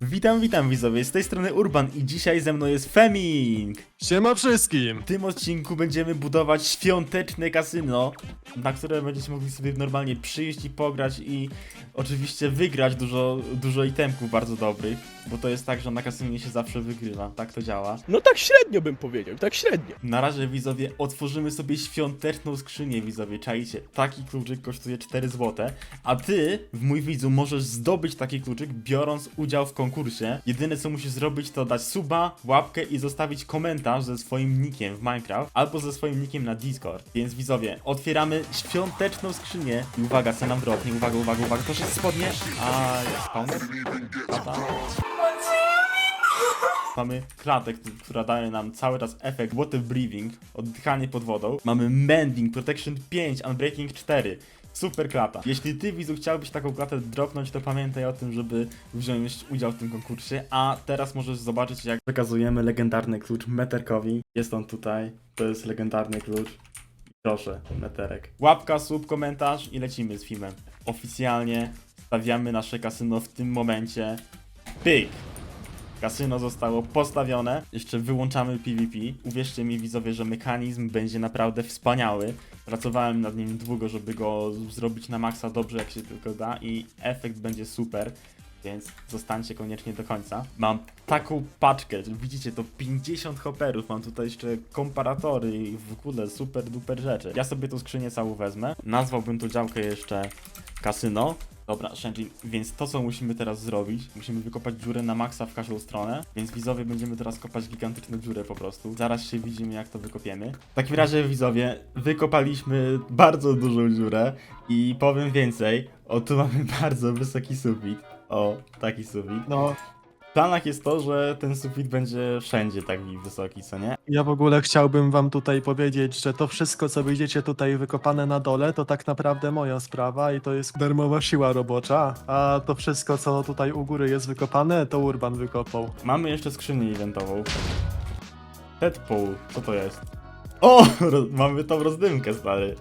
Witam, witam widzowie, z tej strony Urban i dzisiaj ze mną jest Feming! Siema wszystkim! W tym odcinku będziemy budować świąteczne kasyno, na które będziecie mogli sobie normalnie przyjść i pograć i oczywiście wygrać dużo, dużo itemków bardzo dobrych, bo to jest tak, że na kasynie się zawsze wygrywa, tak to działa. No tak średnio bym powiedział, tak średnio. Na razie widzowie otworzymy sobie świąteczną skrzynię widzowie, czajcie, taki kluczyk kosztuje 4 zł, a ty w mój widzu możesz zdobyć taki kluczyk biorąc udział w konkursie. Jedyne co musisz zrobić to dać suba, łapkę i zostawić komentarz ze swoim nickiem w Minecraft albo ze swoim nickiem na Discord. Więc widzowie, otwieramy świąteczną skrzynię i uwaga, co nam drobnie, uwaga, uwaga, uwaga, jest spodnie, a spawner? Mamy klatę, która daje nam cały czas efekt water breathing, oddychanie pod wodą. Mamy mending, protection 5, unbreaking 4. Super klata. Jeśli ty widzu chciałbyś taką klatę dropnąć, to pamiętaj o tym, żeby wziąć udział w tym konkursie. A teraz możesz zobaczyć, jak przekazujemy legendarny klucz Meterkowi. Jest on tutaj. To jest legendarny klucz. Proszę, meterek. Łapka, sub, komentarz i lecimy z filmem. Oficjalnie stawiamy nasze kasyno w tym momencie. Pyk! Kasyno zostało postawione. Jeszcze wyłączamy PvP. Uwierzcie mi widzowie, że mechanizm będzie naprawdę wspaniały. Pracowałem nad nim długo, żeby go zrobić na maksa dobrze jak się tylko da i efekt będzie super. Więc zostańcie koniecznie do końca. Mam taką paczkę, widzicie to 50 hopperów, mam tutaj jeszcze komparatory i w ogóle super duper rzeczy. Ja sobie tą skrzynię całą wezmę. Nazwałbym tą działkę jeszcze kasyno. Dobra, Shenji, więc to co musimy teraz zrobić, musimy wykopać dziurę na maksa w każdą stronę, więc widzowie będziemy teraz kopać gigantyczną dziurę po prostu. Zaraz się widzimy jak to wykopiemy. W takim razie widzowie, wykopaliśmy bardzo dużą dziurę i powiem więcej, o tu mamy bardzo wysoki sufit. O, taki sufit. No, planach jest to, że ten sufit będzie wszędzie taki wysoki, co nie? ja w ogóle chciałbym wam tutaj powiedzieć, że to wszystko, co widzicie tutaj wykopane na dole, to tak naprawdę moja sprawa i to jest darmowa siła robocza, a to wszystko, co tutaj u góry jest wykopane, to Urban wykopał. Mamy jeszcze skrzynię eventową. Deadpool, co to jest? O! Mamy tą rozdymkę, stary.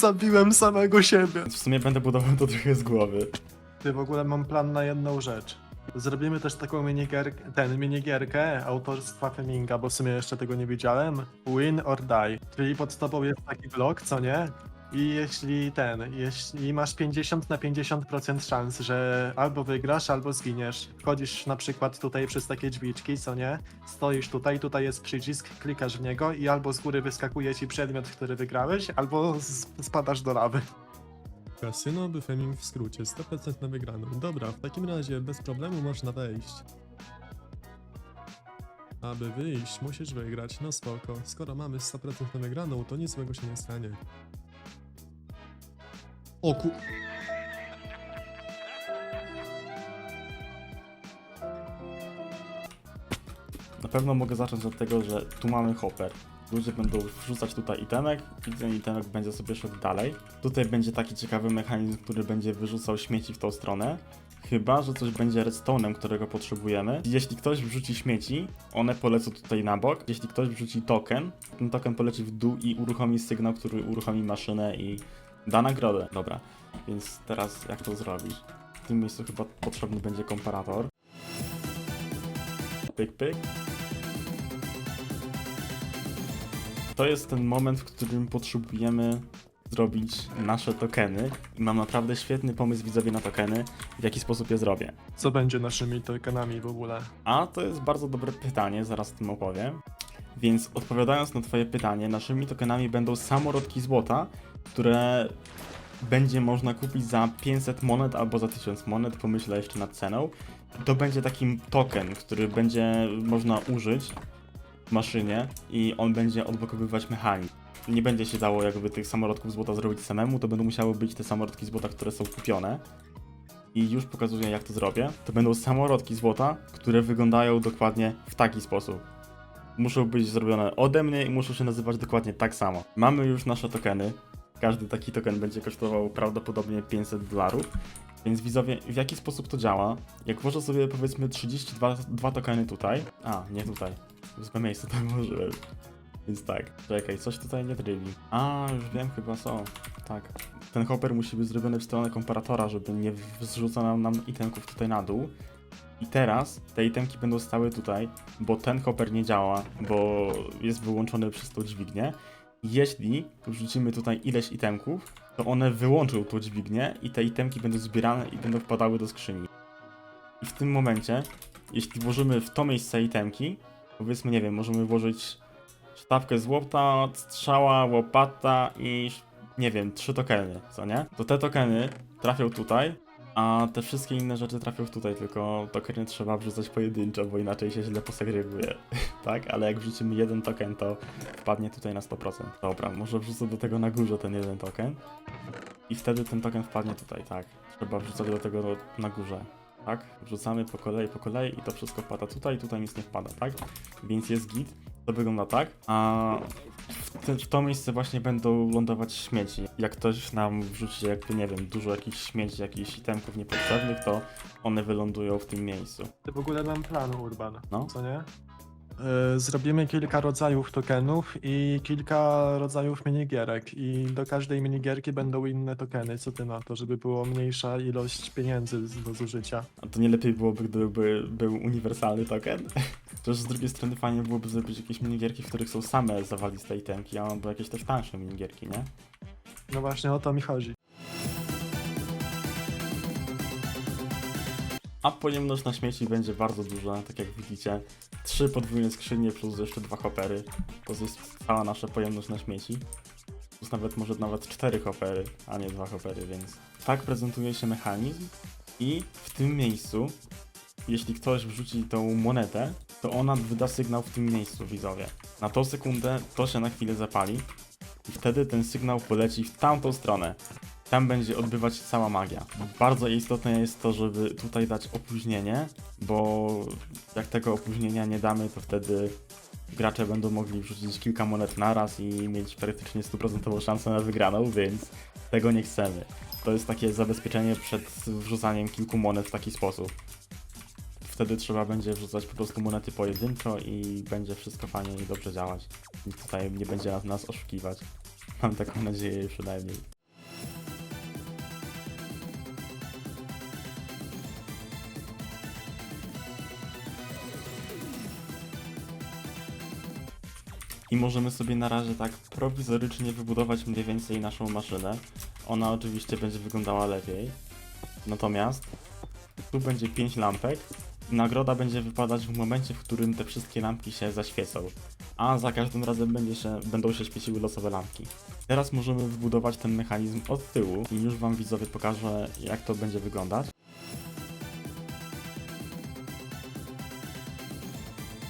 Zabiłem samego siebie. W sumie będę budował to trochę z głowy. Ty w ogóle mam plan na jedną rzecz. Zrobimy też taką minigierkę, ten minigierkę autorstwa Feminga, bo w sumie jeszcze tego nie widziałem. Win or die. Czyli pod tobą jest taki blok, co nie? I jeśli ten, jeśli masz 50 na 50% szans, że albo wygrasz, albo zginiesz. Wchodzisz na przykład tutaj przez takie drzwiczki, co nie? Stoisz tutaj, tutaj jest przycisk, klikasz w niego i albo z góry wyskakuje ci przedmiot, który wygrałeś, albo spadasz do lawy. Kasyno by Feming w skrócie, 100% na wygraną. Dobra, w takim razie bez problemu można wejść. Aby wyjść, musisz wygrać, no spoko. Skoro mamy 100% na wygraną, to nic złego się nie stanie. O ku... Na pewno mogę zacząć od tego, że tu mamy hopper. Ludzie będą wrzucać tutaj itemek i ten itemek będzie sobie szedł dalej. Tutaj będzie taki ciekawy mechanizm, który będzie wyrzucał śmieci w tą stronę. Chyba, że coś będzie redstone'em, którego potrzebujemy. Jeśli ktoś wrzuci śmieci, one polecą tutaj na bok. Jeśli ktoś wrzuci token, ten token poleci w dół i uruchomi sygnał, który uruchomi maszynę i da nagrodę. Dobra, więc teraz jak to zrobić? W tym miejscu chyba potrzebny będzie komparator. Pyk, pyk. To jest ten moment, w którym potrzebujemy zrobić nasze tokeny i mam naprawdę świetny pomysł widzowie na tokeny, w jaki sposób je zrobię. Co będzie naszymi tokenami w ogóle? A to jest bardzo dobre pytanie, zaraz o tym opowiem. Więc odpowiadając na twoje pytanie, naszymi tokenami będą samorodki złota, które będzie można kupić za 500 monet albo za 1000 monet, pomyślę jeszcze nad ceną. To będzie taki token, który będzie można użyć w maszynie i on będzie odblokowywać mechanizm. Nie będzie się dało jakby tych samorodków złota zrobić samemu, to będą musiały być te samorodki złota, które są kupione. I już pokazuję jak to zrobię. To będą samorodki złota, które wyglądają dokładnie w taki sposób. Muszą być zrobione ode mnie i muszą się nazywać dokładnie tak samo. Mamy już nasze tokeny. Każdy taki token będzie kosztował prawdopodobnie 500 dolarów. Więc widzowie, w jaki sposób to działa? Jak włożę sobie powiedzmy 32 dwa tokeny tutaj. A, nie tutaj. Złe miejsce to włożyłem. Więc tak, czekaj, coś tutaj nie trybi. A, już wiem, chyba są. Tak. Ten hopper musi być zrobiony w stronę komparatora, żeby nie zrzucał nam, nam itemków tutaj na dół. I teraz te itemki będą stały tutaj, bo ten hopper nie działa, bo jest wyłączony przez tą dźwignię. Jeśli wrzucimy tutaj ileś itemków, to one wyłączą tą dźwignię i te itemki będą zbierane i będą wpadały do skrzyni. I w tym momencie, jeśli włożymy w to miejsce itemki, powiedzmy, nie wiem, możemy włożyć sztabkę złota, strzała, łopata i nie wiem, trzy tokeny, co nie? To te tokeny trafią tutaj, a te wszystkie inne rzeczy trafią tutaj, tylko tokeny trzeba wrzucać pojedynczo, bo inaczej się źle posegreguje, tak? Ale jak wrzucimy jeden token, to wpadnie tutaj na 100%. Dobra, może wrzucę do tego na górze ten jeden token i wtedy ten token wpadnie tutaj, tak? Trzeba wrzucać do tego na górze, tak? Wrzucamy po kolei, po kolei i to wszystko wpada tutaj, tutaj nic nie wpada, tak? Więc jest git. To wygląda tak, a w, te, w to miejsce właśnie będą lądować śmieci. Jak ktoś nam wrzuci jakby, nie wiem, dużo jakichś śmieci, jakichś itemków niepotrzebnych, to one wylądują w tym miejscu. Ty w ogóle mam plan, Urban, No. co nie? Yy, Zrobimy kilka rodzajów tokenów i kilka rodzajów minigierek i do każdej minigierki będą inne tokeny. Co ty na to, żeby było mniejsza ilość pieniędzy z- do zużycia? A to nie lepiej byłoby, gdyby był uniwersalny token? Też z drugiej strony fajnie byłoby zrobić jakieś minigierki, w których są same zawaliste itemki, albo jakieś też tańsze minigierki, nie? No właśnie o to mi chodzi. A pojemność na śmieci będzie bardzo duża, tak jak widzicie. Trzy podwójne skrzynie plus jeszcze dwa hopery. To jest cała nasza pojemność na śmieci. Plus nawet może nawet cztery hopery, a nie dwa hopery, więc tak prezentuje się mechanizm. I w tym miejscu, jeśli ktoś wrzuci tą monetę, to ona wyda sygnał w tym miejscu, widzowie. Na tą sekundę to się na chwilę zapali i wtedy ten sygnał poleci w tamtą stronę tam będzie odbywać się cała magia. Bardzo istotne jest to, żeby tutaj dać opóźnienie, bo jak tego opóźnienia nie damy, to wtedy gracze będą mogli wrzucić kilka monet naraz i mieć praktycznie stuprocentową szansę na wygraną, więc tego nie chcemy. To jest takie zabezpieczenie przed wrzucaniem kilku monet w taki sposób. Wtedy trzeba będzie wrzucać po prostu monety pojedynczo i będzie wszystko fajnie i dobrze działać. Nikt tutaj nie będzie nas, oszukiwać. Mam taką nadzieję przynajmniej. I możemy sobie na razie tak prowizorycznie wybudować mniej więcej naszą maszynę. Ona oczywiście będzie wyglądała lepiej. Natomiast tu będzie 5 lampek. Nagroda będzie wypadać w momencie, w którym te wszystkie lampki się zaświecą. A za każdym razem będzie się, będą się świeciły losowe lampki. Teraz możemy wybudować ten mechanizm od tyłu i już wam widzowie pokażę jak to będzie wyglądać.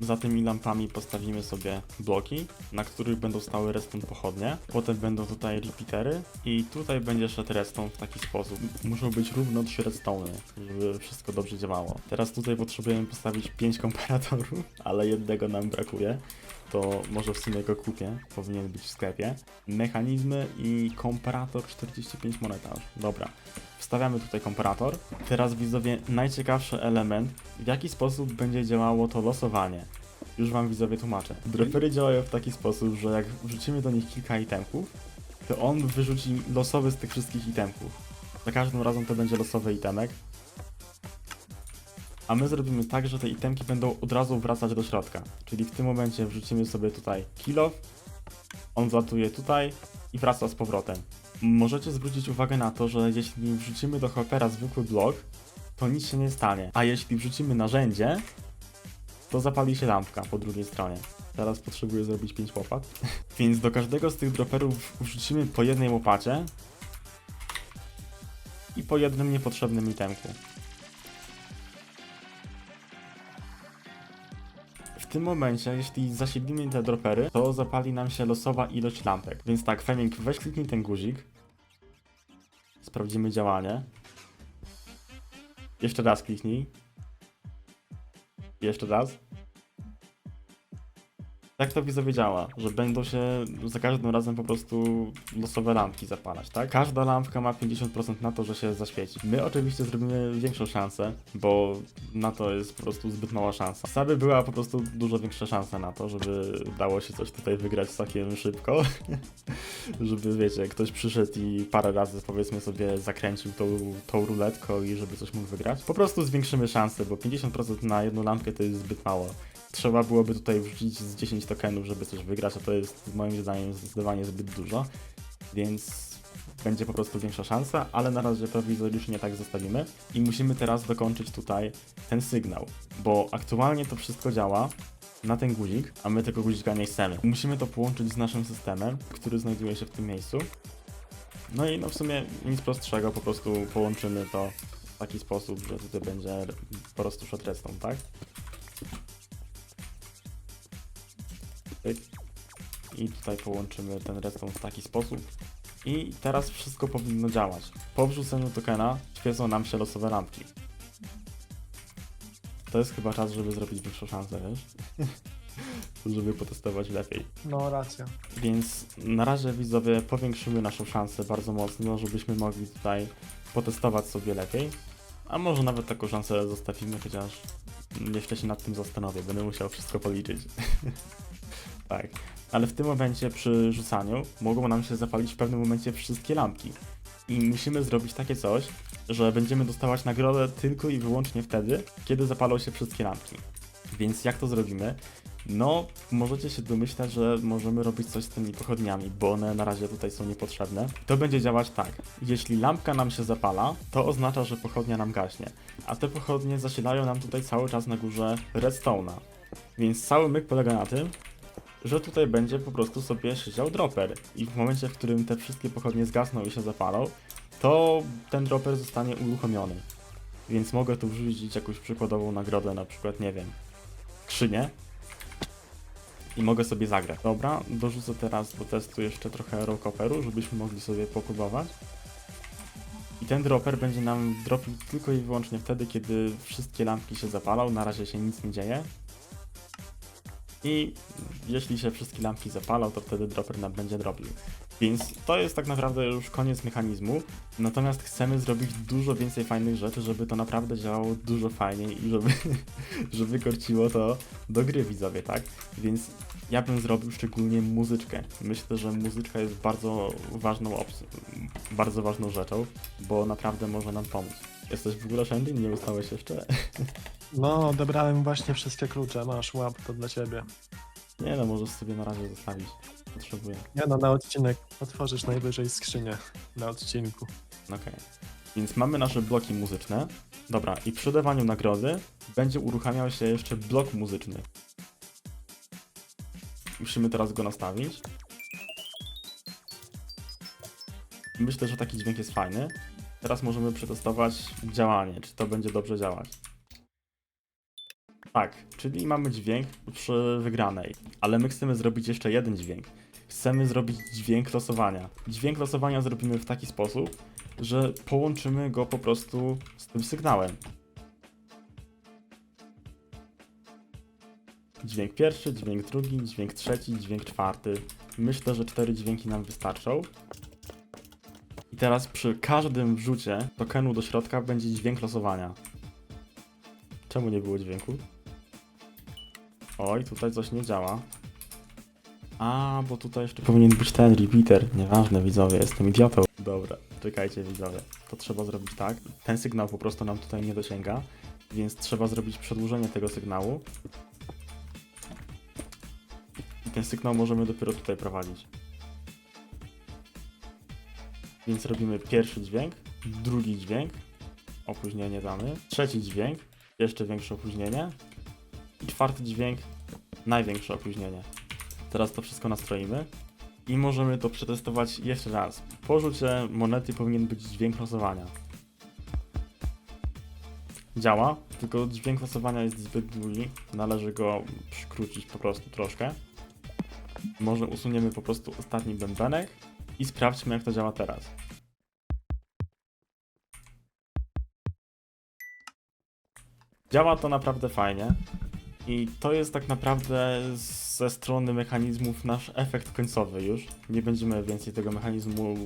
Za tymi lampami postawimy sobie bloki, na których będą stały redstone pochodnie. Potem będą tutaj repeatery i tutaj będzie szedł redstone w taki sposób. Muszą być równo trzy redstone, żeby wszystko dobrze działało. Teraz tutaj potrzebujemy postawić 5 komparatorów, ale jednego nam brakuje. To może w sumie go kupię, powinien być w sklepie. Mechanizmy i komparator 45 monetaż. Dobra, wstawiamy tutaj komparator. Teraz widzowie najciekawszy element, w jaki sposób będzie działało to losowanie. Już wam widzowie tłumaczę. Dropery działają w taki sposób, że jak wrzucimy do nich kilka itemków, to on wyrzuci losowy z tych wszystkich itemków. Za każdym razem to będzie losowy itemek. A my zrobimy tak, że te itemki będą od razu wracać do środka. Czyli w tym momencie wrzucimy sobie tutaj kilo, on zlatuje tutaj i wraca z powrotem. Możecie zwrócić uwagę na to, że jeśli wrzucimy do hopera zwykły blok, to nic się nie stanie. A jeśli wrzucimy narzędzie, to zapali się lampka po drugiej stronie. Teraz potrzebuję zrobić 5 łopat. Więc do każdego z tych droperów wrzucimy po jednej łopacie i po jednym niepotrzebnym itemku. W tym momencie, jeśli zasiedlimy te dropery, to zapali nam się losowa ilość lampek. Więc tak, Feming, weź kliknij ten guzik. Sprawdzimy działanie. Jeszcze raz kliknij. Jeszcze raz. Jak to widzowie? Że będą się za każdym razem po prostu losowe lampki zapalać, tak? Każda lampka ma 50% na to, że się zaświeci. My oczywiście zrobimy większą szansę, bo na to jest po prostu zbyt mała szansa. Saby była po prostu dużo większa szansa na to, żeby dało się coś tutaj wygrać całkiem szybko. żeby, wiecie, ktoś przyszedł i parę razy, powiedzmy sobie, zakręcił tą, tą i żeby coś mógł wygrać. Po prostu zwiększymy szanse, bo 50% na jedną lampkę to jest zbyt mało trzeba byłoby tutaj wrzucić z 10 tokenów, żeby coś wygrać, a to jest moim zdaniem zdecydowanie zbyt dużo, więc będzie po prostu większa szansa, ale na razie prowizoricznie tak zostawimy i musimy teraz dokończyć tutaj ten sygnał, bo aktualnie to wszystko działa na ten guzik, a my tego guzika nie chcemy. Musimy to połączyć z naszym systemem, który znajduje się w tym miejscu. No i no w sumie nic prostszego, po prostu połączymy to w taki sposób, że tutaj będzie po prostu shot tak? I tutaj połączymy ten redstone w taki sposób. I teraz wszystko powinno działać. Po wrzuceniu tokena świecą nam się losowe lampki. To jest chyba czas, żeby zrobić większą szansę, wiesz? żeby potestować lepiej. No, racja. Więc na razie widzowie powiększymy naszą szansę bardzo mocno, żebyśmy mogli tutaj potestować sobie lepiej. A może nawet taką szansę zostawimy, chociaż jeszcze się nad tym zastanowię, będę musiał wszystko policzyć. tak. Ale w tym momencie przy rzucaniu mogą nam się zapalić w pewnym momencie wszystkie lampki. I musimy zrobić takie coś, że będziemy dostawać nagrodę tylko i wyłącznie wtedy, kiedy zapalą się wszystkie lampki. Więc jak to zrobimy? No, możecie się domyślać, że możemy robić coś z tymi pochodniami, bo one na razie tutaj są niepotrzebne. To będzie działać tak. Jeśli lampka nam się zapala, to oznacza, że pochodnia nam gaśnie. A te pochodnie zasilają nam tutaj cały czas na górze redstone'a. Więc cały myk polega na tym, że tutaj będzie po prostu sobie siedział dropper. I w momencie, w którym te wszystkie pochodnie zgasną i się zapalą, to ten dropper zostanie uruchomiony. Więc mogę tu wrzucić jakąś przykładową nagrodę, na przykład, nie wiem, skrzynię. I mogę sobie zagrać. Dobra, dorzucę teraz do testu jeszcze trochę rockoperu, żebyśmy mogli sobie popróbować. I ten dropper będzie nam dropił tylko i wyłącznie wtedy, kiedy wszystkie lampki się zapalą. Na razie się nic nie dzieje. I jeśli się wszystkie lampki zapalą, to wtedy dropper nam będzie drobił. Więc to jest tak naprawdę już koniec mechanizmu. Natomiast chcemy zrobić dużo więcej fajnych rzeczy, żeby to naprawdę działało dużo fajniej i żeby, żeby korciło to do gry widzowie, tak? Więc ja bym zrobił szczególnie muzyczkę. Myślę, że muzyczka jest bardzo ważną bardzo ważną rzeczą, bo naprawdę może nam pomóc. Jesteś w ogóle Shandy? Nie ustałeś jeszcze? No, odebrałem właśnie wszystkie klucze. Masz łap, to dla ciebie. Nie no, możesz sobie na razie zostawić. Potrzebuję. Nie no, na odcinek otworzysz najwyżej skrzynię na odcinku. Okej. Więc mamy nasze bloki muzyczne. Dobra, i przy dawaniu nagrody będzie uruchamiał się jeszcze blok muzyczny. Musimy teraz go nastawić. Myślę, że taki dźwięk jest fajny. Teraz możemy przetestować działanie, czy to będzie dobrze działać. Tak, czyli mamy dźwięk przy wygranej, ale my chcemy zrobić jeszcze jeden dźwięk. Chcemy zrobić dźwięk losowania. Dźwięk losowania zrobimy w taki sposób, że połączymy go po prostu z tym sygnałem. Dźwięk pierwszy, dźwięk drugi, dźwięk trzeci, dźwięk czwarty. Myślę, że cztery dźwięki nam wystarczą. I teraz przy każdym wrzucie tokenu do środka będzie dźwięk losowania. Czemu nie było dźwięku? Oj, tutaj coś nie działa. A, bo tutaj jeszcze powinien być ten repeater. Nieważne, widzowie, jestem idiotą. Dobra, czekajcie, widzowie. To trzeba zrobić tak. Ten sygnał po prostu nam tutaj nie dosięga, więc trzeba zrobić przedłużenie tego sygnału. I ten sygnał możemy dopiero tutaj prowadzić. Więc robimy pierwszy dźwięk, drugi dźwięk, opóźnienie damy, trzeci dźwięk, jeszcze większe opóźnienie i czwarty dźwięk, największe opóźnienie. Teraz to wszystko nastroimy i możemy to przetestować jeszcze raz. Po rzucie monety powinien być dźwięk losowania. Działa, tylko dźwięk losowania jest zbyt długi, należy go skrócić po prostu troszkę. Może usuniemy po prostu ostatni bębenek i sprawdźmy jak to działa teraz. Działa to naprawdę fajnie. I to jest tak naprawdę ze strony mechanizmów nasz efekt końcowy już. Nie będziemy więcej tego mechanizmu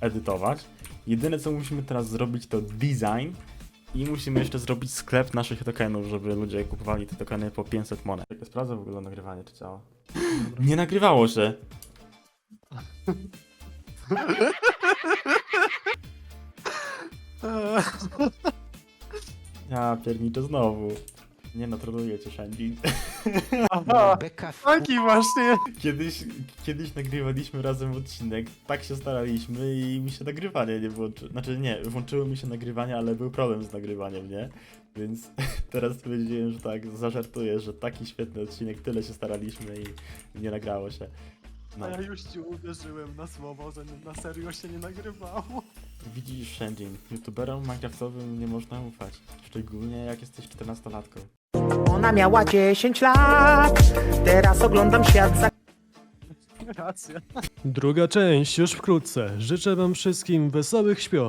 edytować. Jedyne co musimy teraz zrobić to design i musimy jeszcze zrobić sklep naszych tokenów, żeby ludzie kupowali te tokeny po 500 monet. Jak sprawdzę w ogóle nagrywanie, czy działa. Nie nagrywało się. Ja pierniczę znowu. Nie no, troluję cię, Shandy. Aha, taki właśnie. Kiedyś, kiedyś nagrywaliśmy razem odcinek, tak się staraliśmy i mi się nagrywanie nie włączyło. Znaczy nie, włączyło mi się nagrywanie, ale był problem z nagrywaniem, nie? Więc teraz powiedziałem, że tak, zażartuję, że taki świetny odcinek, tyle się staraliśmy i nie nagrało się. No. A ja już ci uwierzyłem na słowo, że na serio się nie nagrywało. Widzisz, Shandy, youtuberom minecraftowym nie można ufać. Szczególnie jak jesteś 14-latką. Ona miała 10 lat, teraz oglądam świat za. Druga część już wkrótce. Życzę wam wszystkim wesołych świąt.